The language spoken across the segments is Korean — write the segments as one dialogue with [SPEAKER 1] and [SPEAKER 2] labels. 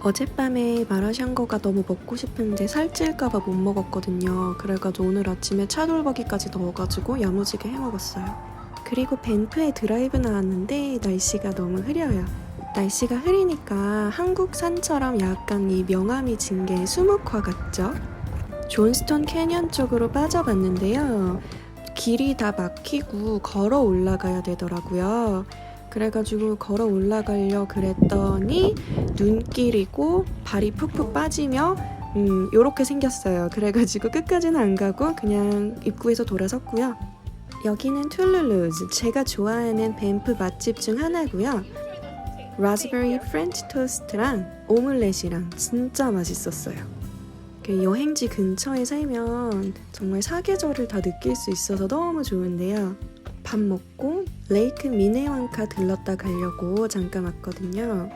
[SPEAKER 1] 어젯밤에 마라샹궈가 너무 먹고 싶은데 살찔까봐 못 먹었거든요. 그래가지고 오늘 아침에 차돌박이까지 넣어가지고 야무지게 해먹었어요. 그리고 밴프에 드라이브 나왔는데 날씨가 너무 흐려요. 날씨가 흐리니까 한국 산처럼 약간 이 명암이 진 게 수묵화 같죠? 존스톤 캐년 쪽으로 빠져봤는데요. 길이 다 막히고 걸어 올라가야 되더라고요. 그래가지고 걸어 올라가려 그랬더니 눈길이고 발이 푹푹 빠지며 음 요렇게 생겼어요. 그래가지고 끝까지는 안 가고 그냥 입구에서 돌아섰고요. 여기는 툴룰루즈 제가 좋아하는 밴프 맛집 중 하나고요. 라즈베리 프렌치 토스트랑 오믈렛이랑 진짜 맛있었어요. 그 여행지 근처에 살면 정말 사계절을 다 느낄 수 있어서 너무 좋은데요. 밥 먹고 레이크 미네왕카 들렀다 가려고 잠깐 왔거든요.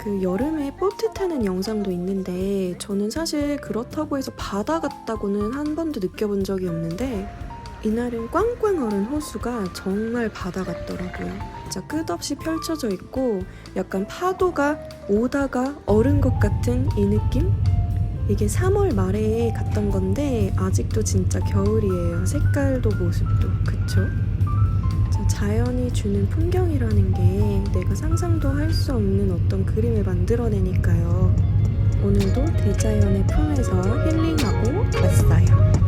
[SPEAKER 1] 그 여름에 보트 타는 영상도 있는데 저는 사실 그렇다고 해서 바다 같다고는 한 번도 느껴본 적이 없는데 이날은 꽝꽝 얼은 호수가 정말 바다 같더라고요. 진짜 끝없이 펼쳐져 있고 약간 파도가 오다가 얼은 것 같은 이 느낌? 이게 3월 말에 갔던 건데 아직도 진짜 겨울이에요. 색깔도 모습도 그쵸? 자연이 주는 풍경이라는 게 내가 상상도 할 수 없는 어떤 그림을 만들어내니까요. 오늘도 대자연의 품에서 힐링하고 왔어요.